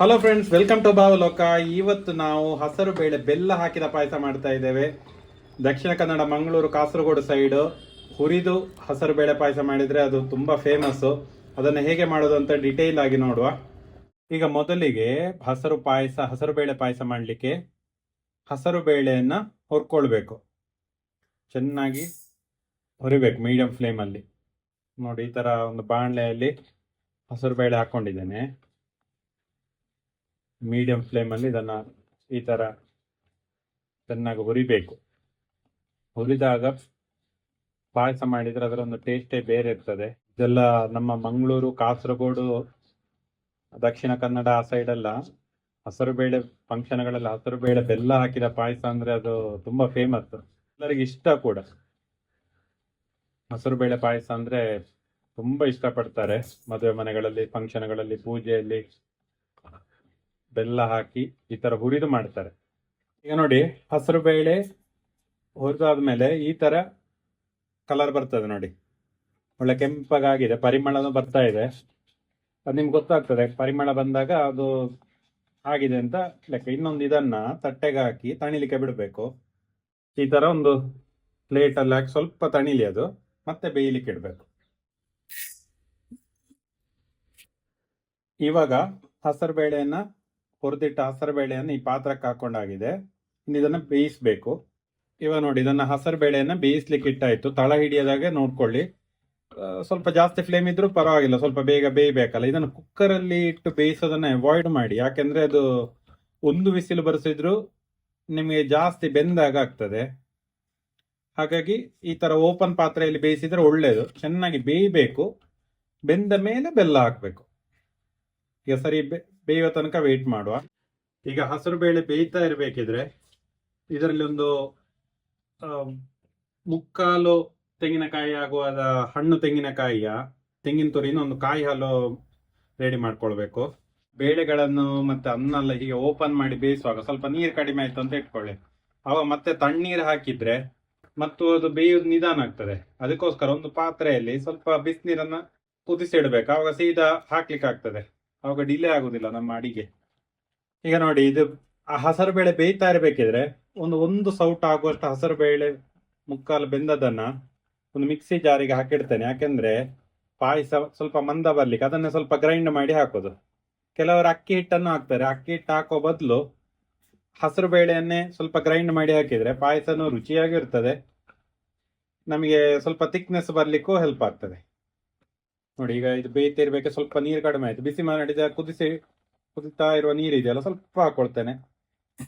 Hello friends welcome to Bhavaloka ಇವತ್ತು ನಾವು ಹಸರು ಬೇಳೆ ಬೆಲ್ಲ ಹಾಕಿದ ಪಾಯಸ ಮಾಡ್ತಾ ಇದ್ದೇವೆ. ದಕ್ಷಿಣ ಕನ್ನಡ ಮಂಗಳೂರು ಕಾಸರಗೋಡು ಸೈಡ್ ಹುರಿದು ಹಸರು ಬೇಳೆ ಪಾಯಸ ಮಾಡಿದ್ರೆ ಅದು ತುಂಬಾ ಫೇಮಸ್ ಅದನ್ನು ಹೇಗೆ ಮಾಡೋದು ಅಂತ ಡಿಟೇಲ್ ಆಗಿ ನೋಡುವ. ಈಗ ಮೊದಲಿಗೆ ಹಸರು ಪಾಯಸ, ಹಸರು ಬೇಳೆ ಪಾಯಸ ಮಾಡಲಿಕ್ಕೆ ಹಸರು ಬೇಳೆಯನ್ನ ಹುರ್ಕೊಳ್ಬೇಕು. ಚೆನ್ನಾಗಿ ಹುರಿಬೇಕು ಮೀಡಿಯಂ ಫ್ಲೇಮಲ್ಲಿ ನೋಡಿ, ಈ ಥರ ಒಂದು ಬಾಣಲೆಯಲ್ಲಿ ಹಸರು ಬೇಳೆ ಹಾಕೊಂಡಿದ್ದೇನೆ. ಮೀಡಿಯಂ ಫ್ಲೇಮಲ್ಲಿ ಇದನ್ನು ಈ ತರ ಚೆನ್ನಾಗಿ ಹುರಿಬೇಕು. ಹುರಿದಾಗ ಪಾಯಸ ಮಾಡಿದ್ರೆ ಅದರ ಒಂದು ಟೇಸ್ಟೇ ಬೇರೆ ಇರ್ತದೆ. ಇದೆಲ್ಲ ನಮ್ಮ ಮಂಗಳೂರು, ಕಾಸರಗೋಡು, ದಕ್ಷಿಣ ಕನ್ನಡ ಆ ಸೈಡ್ ಎಲ್ಲ ಹಸರು ಬೇಳೆ ಫಂಕ್ಷನ್ಗಳೆಲ್ಲ ಹಸರು ಬೇಳೆ ಬೆಲ್ಲ ಹಾಕಿದ ಪಾಯಸ ಅಂದ್ರೆ ಅದು ತುಂಬಾ ಫೇಮಸ್ ಎಲ್ಲರಿಗೆ ಇಷ್ಟ ಕೂಡ. ಹಸರು ಬೇಳೆ ಪಾಯಸ ಅಂದ್ರೆ ತುಂಬಾ ಇಷ್ಟಪಡ್ತಾರೆ ಮದುವೆ ಮನೆಗಳಲ್ಲಿ ಫಂಕ್ಷನ್ಗಳಲ್ಲಿ ಪೂಜೆಯಲ್ಲಿ. ಬೆಲ್ಲ ಹಾಕಿ ಈ ಥರ ಹುರಿದು ಮಾಡ್ತಾರೆ. ಈಗ ನೋಡಿ, ಹಸಿರು ಬೇಳೆ ಹುರಿದಾದ್ಮೇಲೆ ಈ ಥರ ಕಲರ್ ಬರ್ತದೆ ನೋಡಿ. ಒಳ್ಳೆ ಕೆಂಪಗಾಗಿದೆ ಪರಿಮಳನೂ ಬರ್ತಾ ಇದೆ. ಅದು ನಿಮ್ಗೆ ಗೊತ್ತಾಗ್ತದೆ, ಪರಿಮಳ ಬಂದಾಗ ಅದು ಆಗಿದೆ ಅಂತ ಲೆಕ್ಕ. ಇನ್ನೊಂದು ಇದನ್ನ ತಟ್ಟೆಗೆ ಹಾಕಿ ತಣಿಲಿಕ್ಕೆ ಬಿಡಬೇಕು. ಈ ಥರ ಒಂದು ಪ್ಲೇಟಲ್ಲಿ ಹಾಕಿ ಸ್ವಲ್ಪ ತಣಿಲಿ ಅದು, ಮತ್ತೆ ಬೇಯಲಿಕ್ಕೆ ಇಡಬೇಕು. ಇವಾಗ ಹಸರು ಬೇಳೆಯನ್ನ ಹುರಿದಿಟ್ಟ ಹಸರು ಬೇಳೆಯನ್ನು ಈ ಪಾತ್ರಕ್ಕೆ ಹಾಕೊಂಡಾಗಿದೆ. ಇದನ್ನ ಬೇಯಿಸ್ಬೇಕು. ಇವಾಗ ನೋಡಿ, ಇದನ್ನ ಹಸರು ಬೇಳೆಯನ್ನ ಬೇಯಿಸ್ಲಿಕ್ಕೆ ಇಟ್ಟಾಯಿತು ತಳ ಹಿಡಿಯದಾಗೆ ನೋಡ್ಕೊಳ್ಳಿ. ಸ್ವಲ್ಪ ಜಾಸ್ತಿ ಫ್ಲೇಮ್ ಇದ್ರೂ ಪರವಾಗಿಲ್ಲ, ಸ್ವಲ್ಪ ಬೇಗ ಬೇಯಬೇಕಲ್ಲ. ಇದನ್ನು ಕುಕ್ಕರ್ ಅಲ್ಲಿ ಇಟ್ಟು ಬೇಯಿಸೋದನ್ನ ಅವಾಯ್ಡ್ ಮಾಡಿ. ಯಾಕೆಂದರೆ ಅದು ಒಂದು ಬಿಸಿಲು ಬರೆಸಿದ್ರು ನಿಮಗೆ ಜಾಸ್ತಿ ಬೆಂದಾಗ ಆಗ್ತದೆ. ಹಾಗಾಗಿ ಈ ತರ ಓಪನ್ ಪಾತ್ರೆಯಲ್ಲಿ ಬೇಯಿಸಿದ್ರೆ ಒಳ್ಳೆಯದು ಚೆನ್ನಾಗಿ ಬೇಯಬೇಕು. ಬೆಂದ ಮೇಲೆ ಬೆಲ್ಲ ಹಾಕಬೇಕು. ಈಗ ಸರಿ ಬೇಯುವ ತನಕ ವೇಟ್ ಮಾಡುವ. ಈಗ ಹಸಿರು ಬೇಳೆ ಬೇಯ್ತಾ ಇರಬೇಕಿದ್ರೆ ಇದರಲ್ಲಿ ಒಂದು ಮುಕ್ಕಾಲು ತೆಂಗಿನಕಾಯಿ ಆಗುವ ಹಣ್ಣು ತೆಂಗಿನಕಾಯಿಯ ತೆಂಗಿನ ತುರಿನ ಒಂದು ಕಾಯಿ ಹಾಲು ರೆಡಿ ಮಾಡ್ಕೊಳ್ಬೇಕು. ಬೇಳೆಗಳನ್ನು ಮತ್ತೆ ಅನ್ನ ಎಲ್ಲ ಹೀಗೆ ಓಪನ್ ಮಾಡಿ ಬೇಯಿಸುವಾಗ ಸ್ವಲ್ಪ ನೀರು ಕಡಿಮೆ ಆಯ್ತು ಅಂತ ಇಟ್ಕೊಳ್ಳಿ. ಅವಾಗ ಮತ್ತೆ ತಣ್ಣೀರು ಹಾಕಿದ್ರೆ ಮತ್ತು ಅದು ಬೇಯೋದು ನಿಧಾನ ಆಗ್ತದೆ. ಅದಕ್ಕೋಸ್ಕರ ಒಂದು ಪಾತ್ರೆಯಲ್ಲಿ ಸ್ವಲ್ಪ ಬಿಸಿನೀರನ್ನ ಕುದಿಸಿ ಇಡಬೇಕು ಅವಾಗ ಸೀದಾ ಹಾಕ್ಲಿಕ್ಕೆ ಆಗ್ತದೆ ಅವಾಗ ಡಿಲೇ ಆಗುದಿಲ್ಲ ನಮ್ಮ ಅಡಿಗೆ. ಈಗ ನೋಡಿ, ಇದು ಆ ಹಸರು ಬೇಳೆ ಬೇಯ್ತಾ ಇರಬೇಕಿದ್ರೆ ಒಂದು ಒಂದು ಸೌಟ್ ಆಗುವಷ್ಟು ಹಸರು ಬೇಳೆ ಮುಕ್ಕಾಲು ಬೆಂದದನ್ನ ಒಂದು ಮಿಕ್ಸಿ ಜಾರಿಗೆ ಹಾಕಿಡ್ತೇನೆ. ಯಾಕೆಂದ್ರೆ ಪಾಯಸ ಸ್ವಲ್ಪ ಮಂದ ಬರ್ಲಿಕ್ಕೆ ಅದನ್ನ ಸ್ವಲ್ಪ ಗ್ರೈಂಡ್ ಮಾಡಿ ಹಾಕೋದು. ಕೆಲವರು ಅಕ್ಕಿ ಹಿಟ್ಟನ್ನು ಹಾಕ್ತಾರೆ. ಅಕ್ಕಿ ಹಿಟ್ಟು ಹಾಕೋ ಬದಲು ಹಸಿರು ಬೇಳೆಯನ್ನೇ ಸ್ವಲ್ಪ ಗ್ರೈಂಡ್ ಮಾಡಿ ಹಾಕಿದ್ರೆ ಪಾಯಸನೂ ರುಚಿಯಾಗಿರ್ತದೆ. ನಮಗೆ ಸ್ವಲ್ಪ ಥಿಕ್ನೆಸ್ ಬರಲಿಕ್ಕೂ ಹೆಲ್ಪ್ ಆಗ್ತದೆ. ನೋಡಿ, ಈಗ ಇದು ಬೇಯ್ತಿರ್ಬೇಕು ಸ್ವಲ್ಪ ನೀರು ಕಡಿಮೆ ಆಯ್ತು. ಬಿಸಿ ಮಾಡಿದ ಕುದಿಸಿ, ಕುದಿತಾ ಇರುವ ನೀರು ಇದೆಯಲ್ಲ, ಸ್ವಲ್ಪ ಹಾಕೊಳ್ತೇನೆ.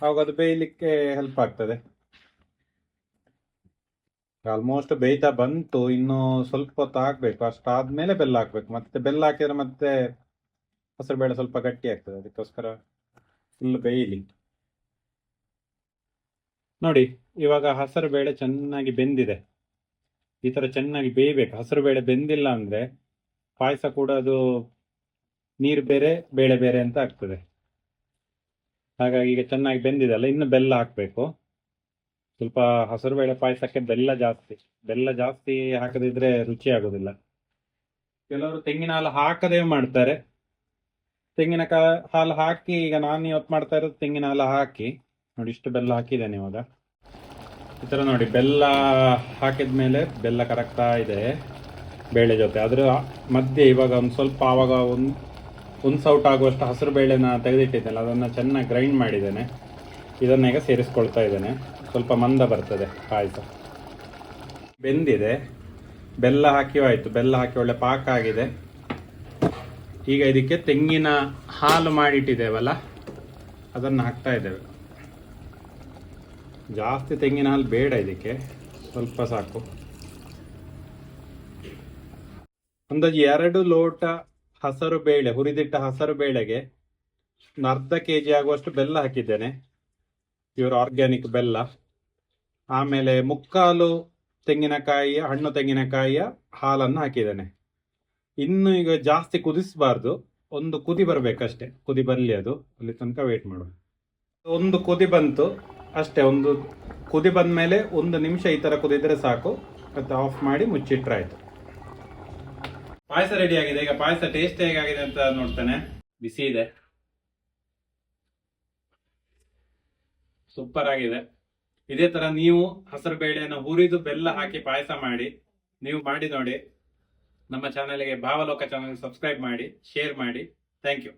ಆವಾಗ ಅದು ಬೇಯಲಿಕ್ಕೆ ಹೆಲ್ಪ್ ಆಗ್ತದೆ. ಆಲ್ಮೋಸ್ಟ್ ಬೇಯ್ತಾ ಬಂತು. ಇನ್ನು ಸ್ವಲ್ಪ ಹೊತ್ತು ಹಾಕ್ಬೇಕು. ಅಷ್ಟಾದ್ಮೇಲೆ ಬೆಲ್ಲ ಹಾಕ್ಬೇಕು. ಮತ್ತೆ ಬೆಲ್ಲ ಹಾಕಿದ್ರೆ ಮತ್ತೆ ಹಸಿರು ಬೇಳೆ ಸ್ವಲ್ಪ ಗಟ್ಟಿ ಆಗ್ತದೆ. ಅದಕ್ಕೋಸ್ಕರ ಫುಲ್ ಬೇಯಲಿ. ನೋಡಿ, ಇವಾಗ ಹಸಿರು ಬೇಳೆ ಚೆನ್ನಾಗಿ ಬೆಂದಿದೆ. ಈ ತರ ಚೆನ್ನಾಗಿ ಬೇಯಬೇಕು. ಹಸಿರು ಬೇಳೆ ಬೆಂದಿಲ್ಲ ಅಂದ್ರೆ ಪಾಯಸ ಕೂಡ ಅದು ನೀರು ಬೇರೆ, ಬೇಳೆ ಬೇರೆ ಅಂತ ಆಗ್ತದೆ. ಹಾಗಾಗಿ ಈಗ ಚೆನ್ನಾಗಿ ಬೆಂದಿದೆಲ್ಲ, ಇನ್ನು ಬೆಲ್ಲ ಹಾಕಬೇಕು. ಸ್ವಲ್ಪ ಹಸಿರು ಬೇಳೆ ಪಾಯಸಕ್ಕೆ ಬೆಲ್ಲ ಜಾಸ್ತಿ ಬೆಲ್ಲ ಜಾಸ್ತಿ ಹಾಕದಿದ್ರೆ ರುಚಿ ಆಗೋದಿಲ್ಲ. ಕೆಲವರು ತೆಂಗಿನ ಹಾಲು ಹಾಕದೇ ಮಾಡ್ತಾರೆ. ತೆಂಗಿನ ಕಾ- ಹಾಲು ಹಾಕಿ, ಈಗ ನಾನು ಇವತ್ತು ಮಾಡ್ತಾ ಇರೋದು ತೆಂಗಿನ ಹಾಲು ಹಾಕಿ. ನೋಡಿ, ಇಷ್ಟು ಬೆಲ್ಲ ಹಾಕಿದ್ದೇನೆ ಇವಾಗ. ಈ ಥರ ನೋಡಿ, ಬೆಲ್ಲ ಹಾಕಿದ ಮೇಲೆ ಬೆಲ್ಲ ಕರಗ್ತಾ ಇದೆ. ಬೇಳೆ ಜೊತೆ. ಅದ್ರ ಮಧ್ಯೆ ಇವಾಗ ಒಂದು ಸ್ವಲ್ಪ ಆವಾಗ ಒಂದು ಒಂದು ಸೌಟ್ ಆಗುವಷ್ಟು ಹಸಿರು ಬೇಳೆನ ತೆಗೆದಿಟ್ಟಿದ್ದೇನೆ ಅದನ್ನು ಚೆನ್ನಾಗಿ ಗ್ರೈಂಡ್ ಮಾಡಿದ್ದೇನೆ. ಇದನ್ನ ಈಗ ಸೇರಿಸ್ಕೊಳ್ತಾ ಇದ್ದೇನೆ. ಸ್ವಲ್ಪ ಮಂದ ಬರ್ತದೆ ಪಾಯಸ. ಬೆಂದಿದೆ. ಬೆಲ್ಲ ಹಾಕಿ ಆಯ್ತು. ಬೆಲ್ಲ ಹಾಕಿ ಒಳ್ಳೆ ಪಾಕ ಆಗಿದೆ. ಈಗ ಇದಕ್ಕೆ ತೆಂಗಿನ ಹಾಲು ಮಾಡಿಟ್ಟಿದ್ದೇವಲ್ಲ, ಅದನ್ನು ಹಾಕ್ತಾ ಇದ್ದೇವೆ. ಜಾಸ್ತಿ ತೆಂಗಿನ ಹಾಲು ಬೇಡ ಇದಕ್ಕೆ. ಸ್ವಲ್ಪ ಸಾಕು. ಅಂದಾಜು ಎರಡು ಲೋಟ ಹಸರು ಬೇಳೆ, ಹುರಿದಿಟ್ಟ ಹಸರು ಬೇಳೆಗೆ ಅರ್ಧ ಕೆ ಜಿ ಆಗುವಷ್ಟು ಬೆಲ್ಲ ಹಾಕಿದ್ದೇನೆ. ಪ್ಯೂರ್ ಆರ್ಗ್ಯಾನಿಕ್ ಬೆಲ್ಲ. ಆಮೇಲೆ ಮುಕ್ಕಾಲು ತೆಂಗಿನಕಾಯಿಯ, ಹಣ್ಣು ತೆಂಗಿನಕಾಯಿಯ ಹಾಲನ್ನು ಹಾಕಿದ್ದೇನೆ. ಇನ್ನು ಈಗ ಜಾಸ್ತಿ ಕುದಿಸಬಾರ್ದು. ಒಂದು ಕುದಿ ಬರಬೇಕಷ್ಟೆ. ಕುದಿ ಬರಲಿ ಅದು. ಅಲ್ಲಿ ತನಕ ವೇಟ್ ಮಾಡುವ. ಒಂದು ಕುದಿ ಬಂತು. ಅಷ್ಟೇ, ಒಂದು ಕುದಿ ಬಂದ ಮೇಲೆ ಒಂದು ನಿಮಿಷ ಈ ಥರ ಕುದಿದ್ರೆ ಸಾಕು. ಮತ್ತು ಆಫ್ ಮಾಡಿ ಮುಚ್ಚಿಟ್ರೆ ಆಯ್ತು. ಪಾಯಸ ರೆಡಿ ಆಗಿದೆ. ಈಗ ಪಾಯಸ ಟೇಸ್ಟ್ ಹೇಗಾಗಿದೆ ಅಂತ ನೋಡ್ತೇನೆ. ಬಿಸಿ ಇದೆ. ಸೂಪರ್ ಆಗಿದೆ. ಇದೇ ತರ ನೀವು ಹಸಿರು ಬೇಳೆಯನ್ನು ಹುರಿದು ಬೆಲ್ಲ ಹಾಕಿ ಪಾಯಸ ಮಾಡಿ, ನೀವು ಮಾಡಿ ನೋಡಿ. ನಮ್ಮ ಚಾನಲ್ಗೆ ಭಾವಲೋಕ ಚಾನಲ್ ಸಬ್ಸ್ಕ್ರೈಬ್ ಮಾಡಿ ಶೇರ್ ಮಾಡಿ. Thank you